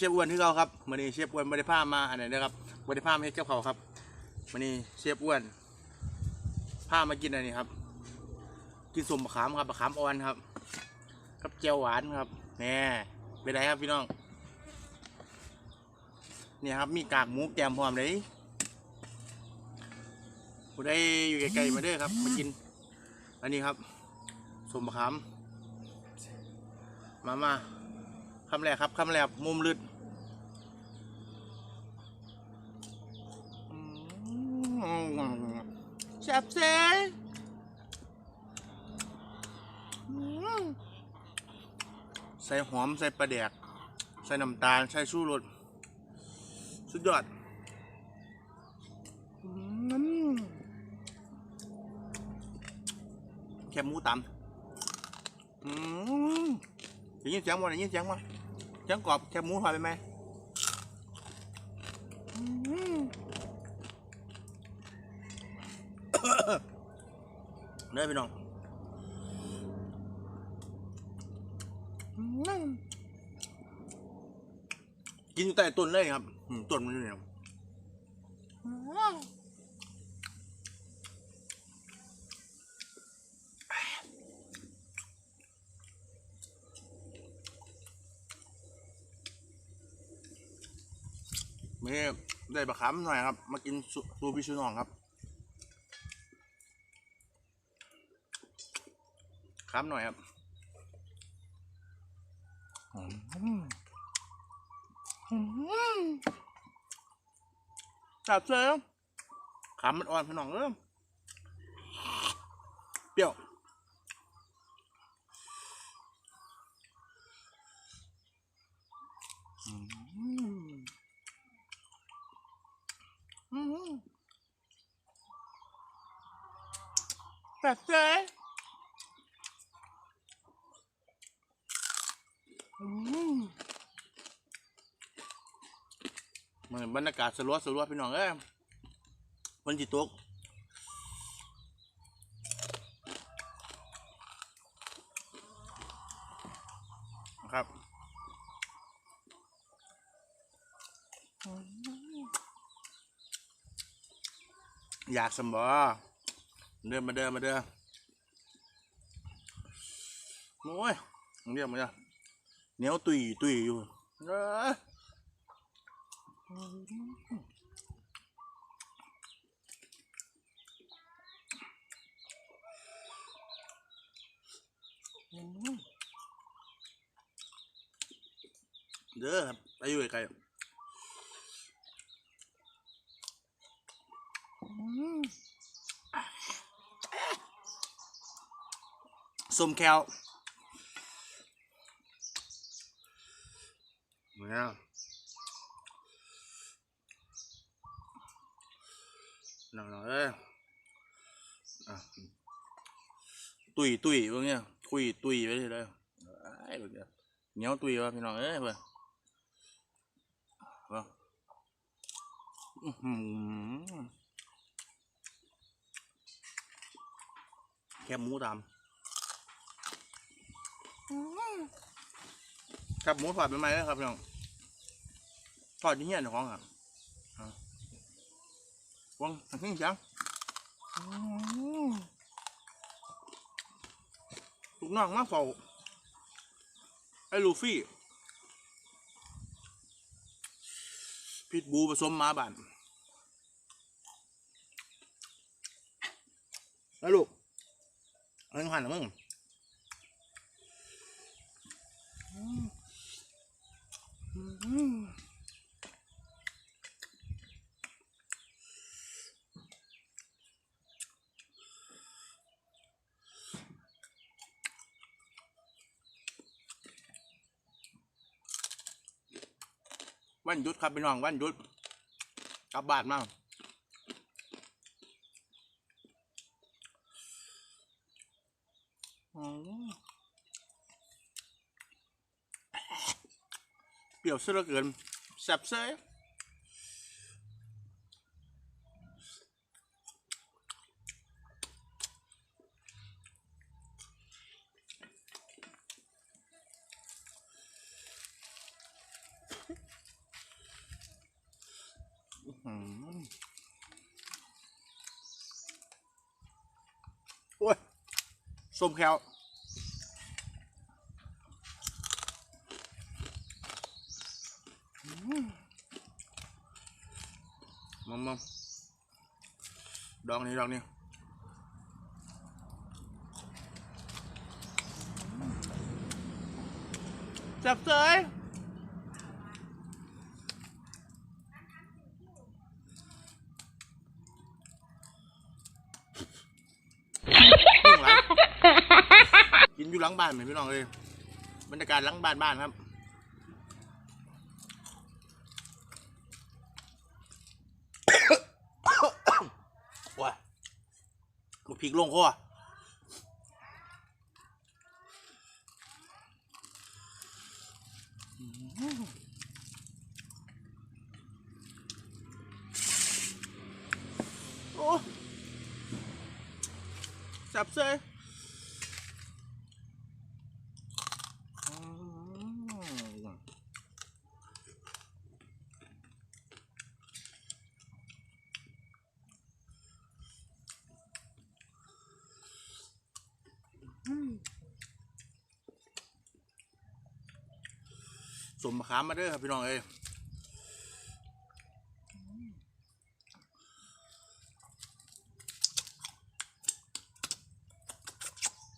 เชฟอ้วนที่เราครับมันนี้เชฟอ้วนบริภามาอันไหนนะครับบริภามให้เจ้าเขาครับมันนี้เชฟอ้วนพามากินอะไรนี่ครับ กินสมบะขามครับบะขามอ่อนครับกับเจียวหวานครับแน่เป็นไรครับพี่น้องเนี่ยครับมีกากหมูแกมพร้อมเลยผู้ใดอยู่ไกลๆมาเด้อครับ มากิน อันนี้ครับสมบะขามมามาคำแรกครับคำแรกมุมลึด แซ่บเซ่ใส่หอมใส่ปลาแดก ใส่น้ำตาล ใส่ชูรสสุดยอดอืมแค่หมูตำอืมได้ยินเสียงมั้ได้ยินเสียงมั้เสียงกรอบแคบหมูถอยไปไหมอืม เด้อพี่น้องอืมกินอยู่ใต้ต้นเลยครับอืมต้นมันอยู่เนี่ยอืมไม่ได้บะขามหน่อยครับ มากินสูสูพี่ชูน้องครับ ขามหน่อยครับอืมอืมจับเสียขามันอ่อนพี่น้องเอ้ยเปรี้ยวอืมอืมจับเสียอืมเห มือนบรรยากาศสลัวสลัวพี่น้องเอ้ยมันจิตกนะครับอยากสมบอเดินมาเดินมาเดินโอ้ยเรียกมาเด้อเหนียวตุยตุยอยู่เอ้ย เด้อครับไปอยู่ไกลสมแควเนี่ย นั่งๆเอ้ยตุยตุยพวกเนี้ยคุยตุยไปเลยไอ้พวกเนี้ยเหนียวตุยวะพี่น้องเอ้ยเพื่อนเบิ่งอื้อหือแค่หมูดำครับหมูถอดเป็นไม้แล้วครับพี่น้องถอดที่เหี้ยนของครับอะ วงทิ้งจังลูกน้องมาเฝ้าไอ้ลูฟี่พิษบูผสมมาบ้านแล้วลูกเอันหันนะมึง วันหยุดครับพี่น้องวันหยุดกลับบ้านมาเปรี้ยวซะเหลือเกินแซ่บเซ่ โอ้ยส้มแควอืมมามดองนี้ดองนี้จับเสย ข้างหลังกิน อยู่หลังบ้านเหมือนพี่น้องเลยบรรยากาศหลังบ้านบ้านครับว้ามาพริกลงคอโอ้จับเซ สมมะขามมาเด้อครับพี่น้องเอ้ย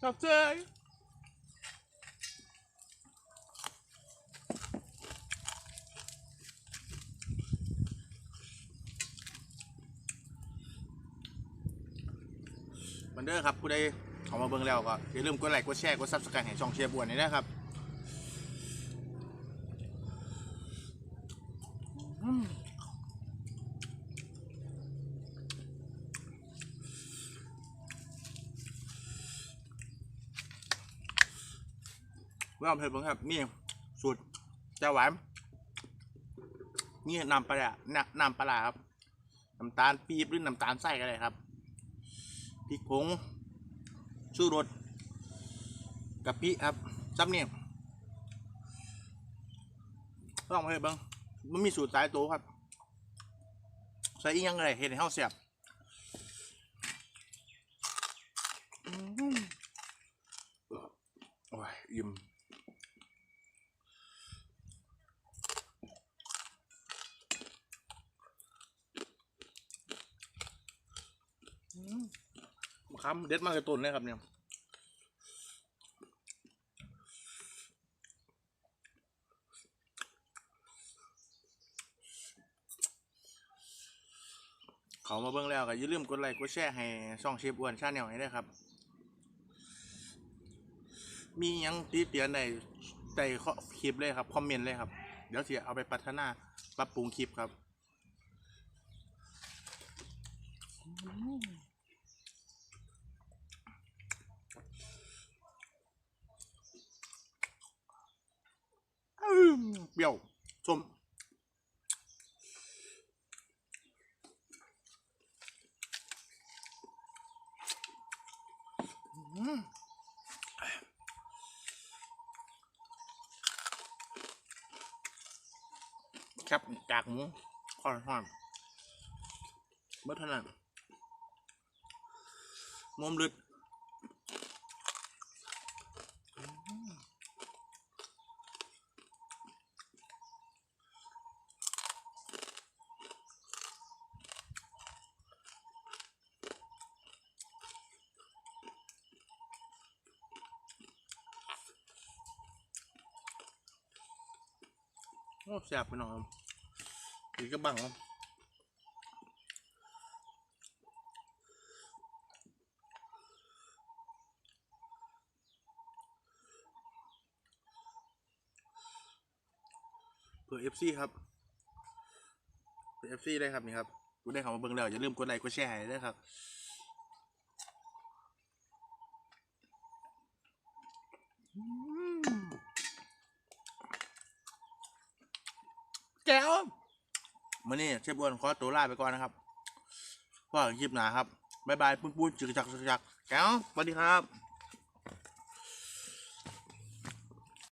จับเซยมันเด้อครับผู้ใดเข้ามาเบิ่งแล้วก็อย่าลืมกดไลค์กดแชร์กดซับสไครต์ให้ช่องเชียร์บวนนี่นะครับ ว่าเอาเพลินเบิ่งครับนี่สูตรจ้าหวานนี่น้ำปลาร้าน้ำน้ำปลาร้าครับน้ำตาลปี๊บหรือน้ำตาลไส้ก็ได้ครับพริกผงชูรสกะปิครับซับเนี่ยลองไปเบิ่งมันมีสูตรสายตัวครับใส่อีกอยังไงเห็ดให้เฮาเสียบอืมโอ้ยอิ่มอืม มะขามเด็ดมากเลยต้นเลยครับเนี่ยเขามาเบิ่งแล้วก็อย่าลืมกดไลค์กดแชร์ให้ช่องเชฟอ้วนชาแนลให้ด้วยครับ มียังตีเตียนในใต้ข้อคลิปเลยครับ คอมเมนต์เลยครับ เดี๋ยวสิเอาไปพัฒนาปรับปรุงคลิปครับ อืมเป รี้ยวส้มอืมแคบกากหมูค่อนข้างเมื่อเท่านั้นมุมลึด อ้แซ่บไปหน่อยอีกกระบังครับเผื่อ FC ครับเผื่อ FC ได้ครับนี่ครับกูได้เข้ามาเบิ่งแล้วอย่าลืมกดไลค์กดแชร์ให้ด้วยครับ แก้วมื่อนี้เชฟอ้วนขอตัวลาไปก่อนนะครับว่าคลิปหนาครับ บ๊ายบายปุ้นปุ้นจึกจักจิกจักแก้วสวัสดีครับ